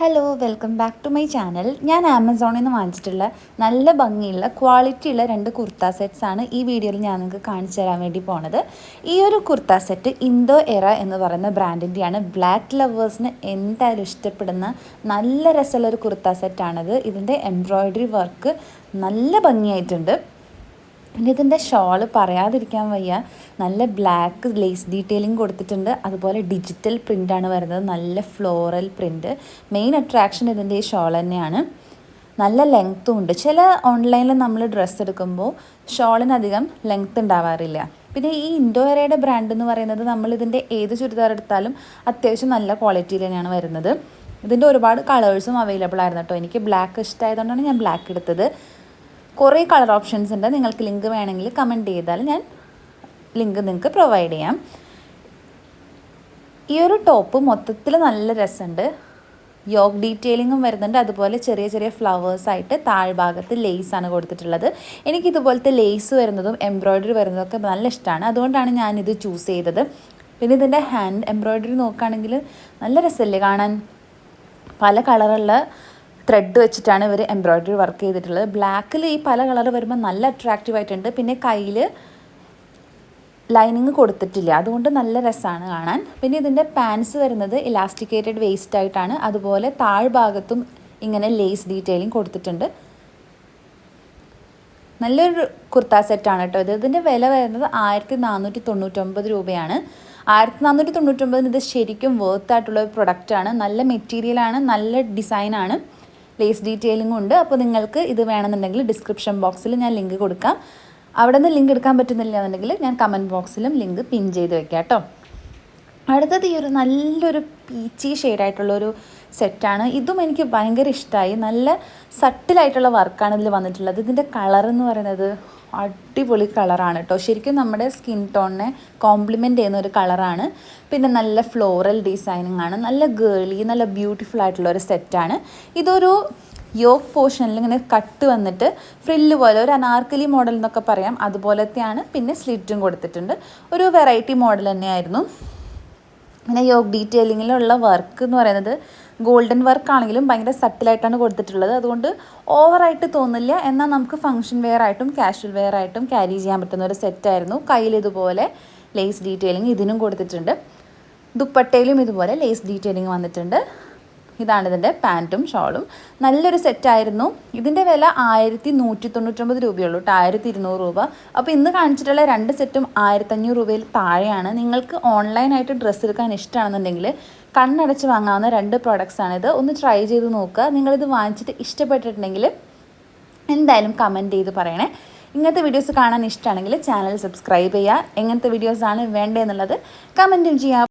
Hello welcome back to my channel ഞാൻ ആമസോണിൽ നിന്ന് വാങ്ങിച്ചിട്ടുള്ള നല്ല ഭംഗിയുള്ള ക്വാളിറ്റിയുള്ള രണ്ട് കുർത്ത സെറ്റ്സ് ആണ് ഈ വീഡിയോയിൽ ഞാൻ നിങ്ങൾക്ക് കാണിച്ചു തരാൻ വേണ്ടി പോണത്. ഈ ഒരു കുർത്ത സെറ്റ് ഇൻഡോ എറ എന്ന് പറയുന്ന ബ്രാൻഡിന്റെയാണ് ബ്ലാക്ക് ലവേഴ്സിന് എന്തായാലും ഇഷ്ടപ്പെടുന്ന നല്ല രസമുള്ള ഒരു കുർത്ത സെറ്റാണിത് ഇതിന്റെ എംബ്രോയ്ഡറി വർക്ക് നല്ല ഭംഗിയായിട്ടുണ്ട്. പിന്നെ ഇതിന്റെ ഷോൾ പറയാതിരിക്കാൻ വയ്യ. നല്ല ബ്ലാക്ക് ലേസ് ഡീറ്റെയിലിംഗ് കൊടുത്തിട്ടുണ്ട്. അതുപോലെ ഡിജിറ്റൽ പ്രിന്റാണ് വരുന്നത്. നല്ല ഫ്ലോറൽ പ്രിന്റ് മെയിൻ അട്രാക്ഷൻ ഇതിന്റെ ഈ ഷോൾ തന്നെയാണ്. നല്ല ലെങ്ത്തും ഉണ്ട്. ചില ഓൺലൈനിൽ നമ്മൾ ഡ്രസ്സ് എടുക്കുമ്പോൾ ഷോളിനധികം ലെങ്ത്ത് ഉണ്ടാവാറില്ല. പിന്നെ ഈ ഇൻഡോയറയുടെ ബ്രാൻഡ് എന്ന് പറയുന്നത് നമ്മൾ ഇതിന്റെ ഏത് ചുരിദാർ എടുത്താലും അത്യാവശ്യം നല്ല ക്വാളിറ്റിയിൽ തന്നെയാണ് വരുന്നത്. ഇതിന്റെ ഒരുപാട് കളേഴ്സും അവൈലബിൾ ആയിരുന്നു കേട്ടോ. എനിക്ക് ബ്ലാക്ക് ഇഷ്ടമായതുകൊണ്ടാണ് ഞാൻ ബ്ലാക്ക് എടുത്തത്. കുറേ കളർ ഓപ്ഷൻസ് ഉണ്ട്. നിങ്ങൾക്ക് ലിങ്ക് വേണമെങ്കിൽ കമന്റ് ചെയ്താൽ ഞാൻ ലിങ്ക് നിങ്ങൾക്ക് പ്രൊവൈഡ് ചെയ്യാം. ഈ ഒരു ടോപ്പ് മൊത്തത്തിൽ നല്ല രസമുണ്ട്. യോഗ് ഡീറ്റെയിലിങ്ങും വരുന്നുണ്ട്. അതുപോലെ ചെറിയ ചെറിയ ഫ്ലവേഴ്സ് ആയിട്ട് താഴ്ഭാഗത്ത് ലേസ് ആണ് കൊടുത്തിട്ടുള്ളത്. എനിക്ക് ഇതുപോലത്തെ ലേസ് വരുന്നതും എംബ്രോയ്ഡറി ഒക്കെ നല്ല ഇഷ്ടമാണ്. അതുകൊണ്ടാണ് ഞാനിത് ചൂസ് ചെയ്തത്. പിന്നെ ഇതിന്റെ ഹാൻഡ് എംബ്രോയ്ഡറി നോക്കുകയാണെങ്കിൽ നല്ല രസമല്ലേ കാണാൻ? പല കളറുള്ള ത്രെഡ് വെച്ചിട്ടാണ് ഇവർ എംബ്രോയ്ഡറി വർക്ക് ചെയ്തിട്ടുള്ളത്. ബ്ലാക്കിൽ ഈ പല കളർ വരുമ്പോൾ നല്ല അട്രാക്റ്റീവ് ആയിട്ടുണ്ട്. പിന്നെ കയ്യിൽ ലൈനിങ് കൊടുത്തിട്ടില്ല. അതുകൊണ്ട് നല്ല രസമാണ് കാണാൻ. പിന്നെ ഇതിന്റെ പാൻസ് വരുന്നത് ഇലാസ്റ്റിക്കേറ്റഡ് വേസ്റ്റ് ആയിട്ടാണ്. അതുപോലെ താഴ്ഭാഗത്തും ഇങ്ങനെ ലേസ് ഡീറ്റെയിലിംഗ് കൊടുത്തിട്ടുണ്ട്. നല്ലൊരു കുർത്ത സെറ്റാണ് കേട്ടോ ഇത്. ഇതിന്റെ വില വരുന്നത് ആയിരത്തി നാനൂറ്റി തൊണ്ണൂറ്റൊമ്പത് രൂപയാണ്. ആയിരത്തി നാനൂറ്റി തൊണ്ണൂറ്റൊമ്പതിന് ഇത് ശരിക്കും വർത്ത് ആയിട്ടുള്ള ഒരു പ്രൊഡക്റ്റാണ് നല്ല മെറ്റീരിയലാണ് നല്ല ഡിസൈനാണ് ലേസ് ഡീറ്റെയിലിംഗും ഉണ്ട്. അപ്പോൾ നിങ്ങൾക്ക് ഇത് വേണമെന്നുണ്ടെങ്കിൽ ഡിസ്ക്രിപ്ഷൻ ബോക്സിൽ ഞാൻ ലിങ്ക് കൊടുക്കാം. അവിടെ നിന്ന് ലിങ്ക് എടുക്കാൻ പറ്റുന്നില്ല എന്നുണ്ടെങ്കിൽ ഞാൻ കമന്റ് ബോക്സിലും ലിങ്ക് പിൻ ചെയ്ത് വെക്കാം കേട്ടോ. അടുത്തത് ഈ ഒരു നല്ലൊരു പീച്ചി ഷെയ്ഡായിട്ടുള്ളൊരു സെറ്റാണ്. ഇതും എനിക്ക് ഭയങ്കര ഇഷ്ടമായി നല്ല സട്ടിലായിട്ടുള്ള വർക്കാണ് ഇതിൽ വന്നിട്ടുള്ളത്. ഇതിന്റെ കളർ എന്ന് പറയുന്നത് അടിപൊളി കളറാണ് കേട്ടോ ശരിക്കും നമ്മുടെ സ്കിൻ ടോണിനെ കോംപ്ലിമെന്റ് ചെയ്യുന്ന ഒരു കളറാണ്. പിന്നെ നല്ല ഫ്ലോറൽ ഡിസൈനിങ് ആണ് നല്ല ഗേളി നല്ല ബ്യൂട്ടിഫുൾ ആയിട്ടുള്ള ഒരു സെറ്റാണ്. ഇതൊരു യോക്ക് പോർഷനിൽ ഇങ്ങനെ കട്ട് വന്നിട്ട് ഫ്രില്ല് പോലെ ഒരു അനാർക്കലി മോഡൽ എന്നൊക്കെ പറയാം. അതുപോലത്തെയാണ്. പിന്നെ സ്ലിറ്റും കൊടുത്തിട്ടുണ്ട്. ഒരു വെറൈറ്റി മോഡൽ തന്നെയായിരുന്നു. പിന്നെ യോഗ് ഡീറ്റെയിലിങ്ങിലുള്ള വർക്ക് എന്ന് പറയുന്നത് ഗോൾഡൻ വർക്ക് ആണെങ്കിലും ഭയങ്കര സട്ടിലായിട്ടാണ് കൊടുത്തിട്ടുള്ളത്. അതുകൊണ്ട് ഓവറായിട്ട് തോന്നില്ല. എന്നാൽ നമുക്ക് ഫംഗ്ഷൻ വെയർ ആയിട്ടും കാഷ്വൽ വെയർ ആയിട്ടും ക്യാരി ചെയ്യാൻ പറ്റുന്ന ഒരു സെറ്റായിരുന്നു കയ്യിൽ ഇതുപോലെ ലേസ് ഡീറ്റെയിലിംഗ് ഇതിനും കൊടുത്തിട്ടുണ്ട്. ദുപ്പട്ടയിലും ഇതുപോലെ ലേസ് ഡീറ്റെയിലിംഗ് വന്നിട്ടുണ്ട്. ഇതാണ് ഇതിന്റെ പാന്റും ഷോളും. നല്ലൊരു സെറ്റായിരുന്നു ഇതിന്റെ വില ആയിരത്തി നൂറ്റി തൊണ്ണൂറ്റൊമ്പത് രൂപയുള്ളൂ കേട്ടോ ആയിരത്തി ഇരുന്നൂറ് രൂപ. അപ്പോൾ ഇന്ന് കാണിച്ചിട്ടുള്ള രണ്ട് സെറ്റും ആയിരത്തഞ്ഞൂറ് രൂപയിൽ താഴെയാണ്. നിങ്ങൾക്ക് ഓൺലൈനായിട്ട് ഡ്രസ്സ് എടുക്കാൻ ഇഷ്ടമാണെന്നുണ്ടെങ്കിൽ കണ്ണടച്ച് വാങ്ങാവുന്ന രണ്ട് പ്രോഡക്റ്റ്സ് ആണിത് ഒന്ന് ട്രൈ ചെയ്ത് നോക്കുക. നിങ്ങളിത് വാങ്ങിച്ചിട്ട് ഇഷ്ടപ്പെട്ടിട്ടുണ്ടെങ്കിൽ എന്തായാലും കമന്റ് ചെയ്ത് പറയണേ. ഇങ്ങനത്തെ വീഡിയോസ് കാണാൻ ഇഷ്ടമാണെങ്കിൽ ചാനൽ സബ്സ്ക്രൈബ് ചെയ്യുക. എങ്ങനത്തെ വീഡിയോസാണ് വേണ്ടതെന്നുള്ളത് കമന്റും ചെയ്യാം.